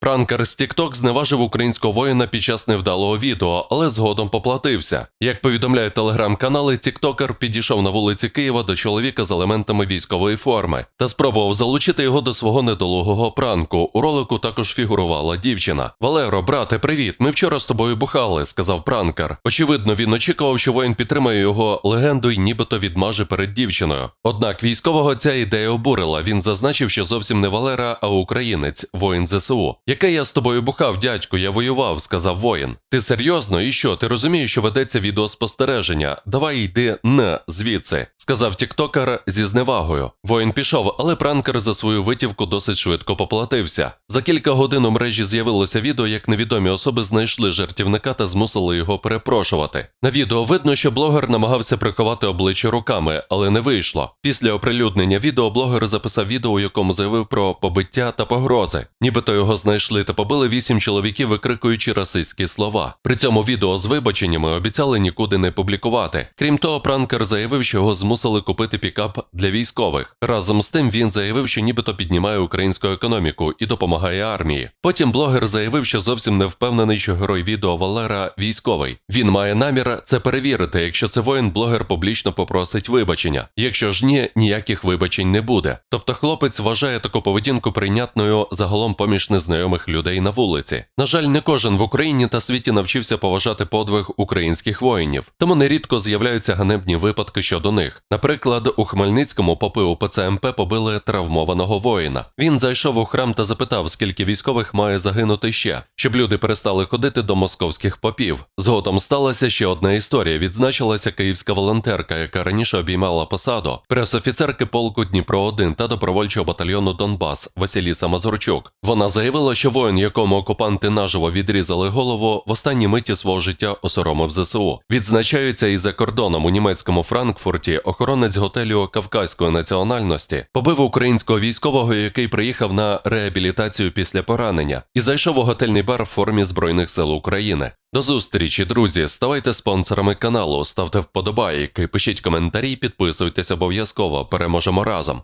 Пранкер з TikTok зневажив українського воїна під час невдалого відео, але згодом поплатився. Як повідомляють телеграм-канали, тіктокер підійшов на вулиці Києва до чоловіка з елементами військової форми та спробував залучити його до свого недолугого пранку. У ролику також фігурувала дівчина. Валеро, брате, привіт. Ми вчора з тобою бухали, сказав пранкер. Очевидно, він очікував, що воїн підтримає його легенду і нібито відмаже перед дівчиною. Однак військового ця ідея обурила. Він зазначив, що зовсім не Валера, а українець, воїн ЗСУ. Яке я з тобою бухав, дядьку, я воював, сказав воїн. Ти серйозно? І що? Ти розумієш, що ведеться відеоспостереження? Давай йди не звідси, сказав тіктокер зі зневагою. Воїн пішов, але пранкер за свою витівку досить швидко поплатився. За кілька годин у мережі з'явилося відео, як невідомі особи знайшли жартівника та змусили його перепрошувати. На відео видно, що блогер намагався приховати обличчя руками, але не вийшло. Після оприлюднення відео блогер записав відео, у якому заявив про побиття та погрози. Нібито його знайшли та побили вісім чоловіків, викрикуючи расистські слова. При цьому відео з вибаченнями обіцяли нікуди не публікувати. Крім того, пранкер заявив, що його змусили купити пікап для військових. Разом з тим він заявив, що нібито піднімає українську економіку і допомагає армії. Потім блогер заявив, що зовсім не впевнений, що герой відео Валера військовий. Він має намір це перевірити. Якщо це воїн, блогер публічно попросить вибачення. Якщо ж ні, ніяких вибачень не буде. Тобто хлопець вважає таку поведінку прийнятною загалом поміж незнайомих людей на вулиці. На жаль, не кожен в Україні та світі навчився поважати подвиг українських воїнів, тому нерідко з'являються ганебні випадки щодо них. Наприклад, у Хмельницькому попи УПЦ МП побили травмованого воїна. Він зайшов у храм та запитав, скільки військових має загинути ще, щоб люди перестали ходити до московських попів. Згодом сталася ще одна історія. Відзначилася київська волонтерка, яка раніше обіймала посаду пресофіцерки полку Дніпро 1 та добровольчого батальйону Донбас Василіса Мазурчук. Вона заявила, що воїн, якому окупанти наживо відрізали голову, в останній миті свого життя осоромив ЗСУ. Відзначаються і за кордоном у німецькому Франкфурті охоронець готелю кавказької національності побив українського військового, який приїхав на реабілітацію після поранення, і зайшов у готельний бар в формі Збройних сил України. До зустрічі, друзі! Ставайте спонсорами каналу, ставте вподобайки, пишіть коментарі, підписуйтесь обов'язково. Переможемо разом.